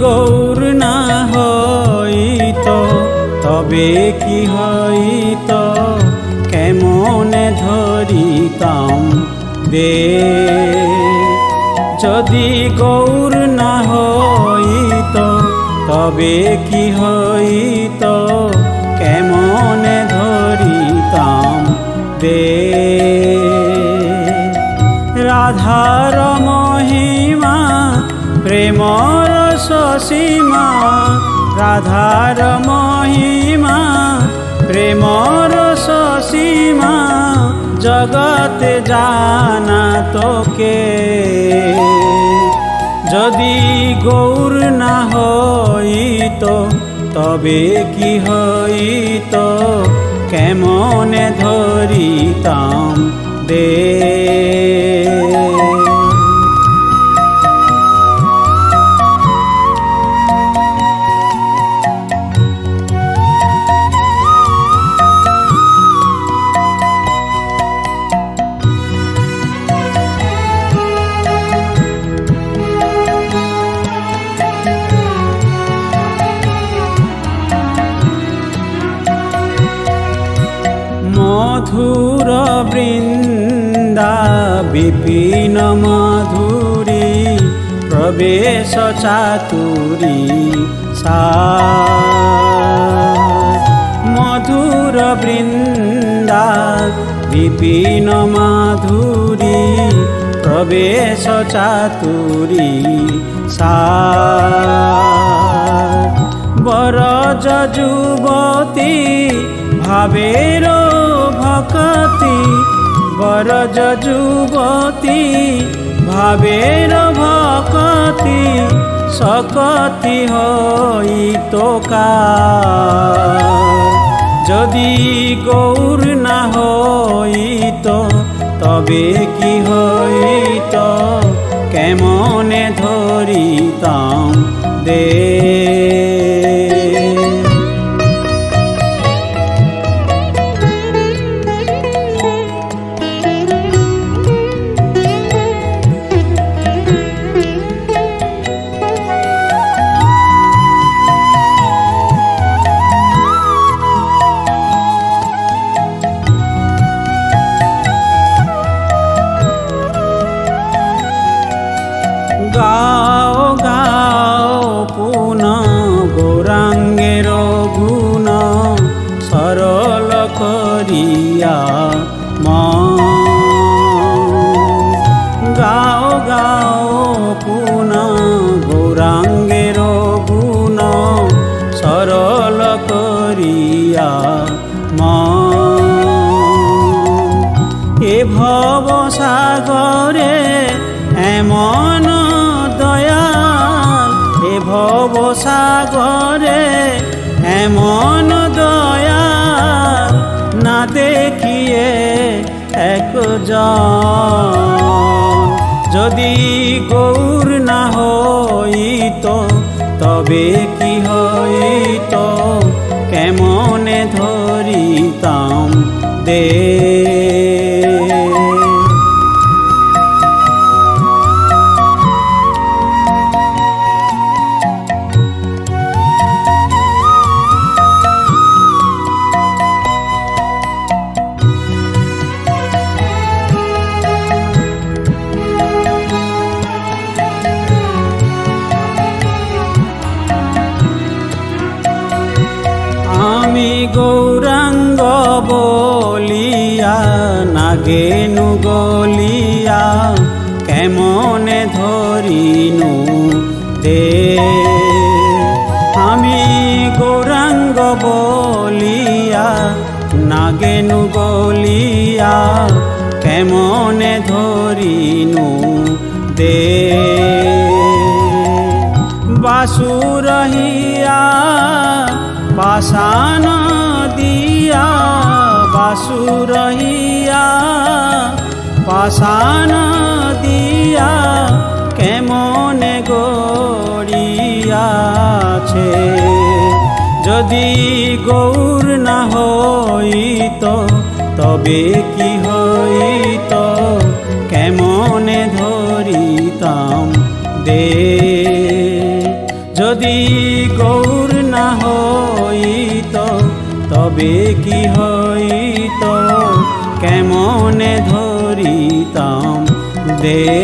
গৌর না হইত, তবে কি হইত? কেমন ধরিতাম দে যদি গৌর না হইত, তবে কি হইত? কেমন ধরিতাম দে রাধার মহিমা প্রেম সসীমা রাধার মহিমা, প্রেমর সসীমা, জগতে জানা তোকে। যদি গৌর না হইত, তবে কি হইত? কেমনে ধরিতাম দে মধুর বৃন্দা বিপিন মধুরী, প্রবেশ চাতুরী মধুর বৃন্দা বিপিন মাধুরী, প্রবেশ চাতুরী সা। বরজ যুবতী, ভাবের ভকতি, বরজ যুবতী, ভাবের ভকতি সকতি হই তোকা। যদি গৌর না হইত, তবে কি হইত? কেমনে ধরিতাম দে সাগরে এমন দয়াল এ ভব সাগরে এমন দয়াল না দেখিয়ে একজন। যদি গৌর না হইত, তবে কি হইত? কেমনে ধরিতাম দে নাগেনু গলিয়া, কেমনে ধরিনু দে আমি গৌরাঙ্গ বলিয়া নাগেনু গলিয়া, কেমনে ধরিনু দে বাসুরহিয়া পাশান দিয়া বাসুরহিয়া পাশান দিয়া কেমনে গড়িয়াছে যদি গৌর না হইত, তবে কি হইত? কেমনে ধরিতাম দে? যদি গৌর না হইত কি হইত? কেমনে ধরিতাম দে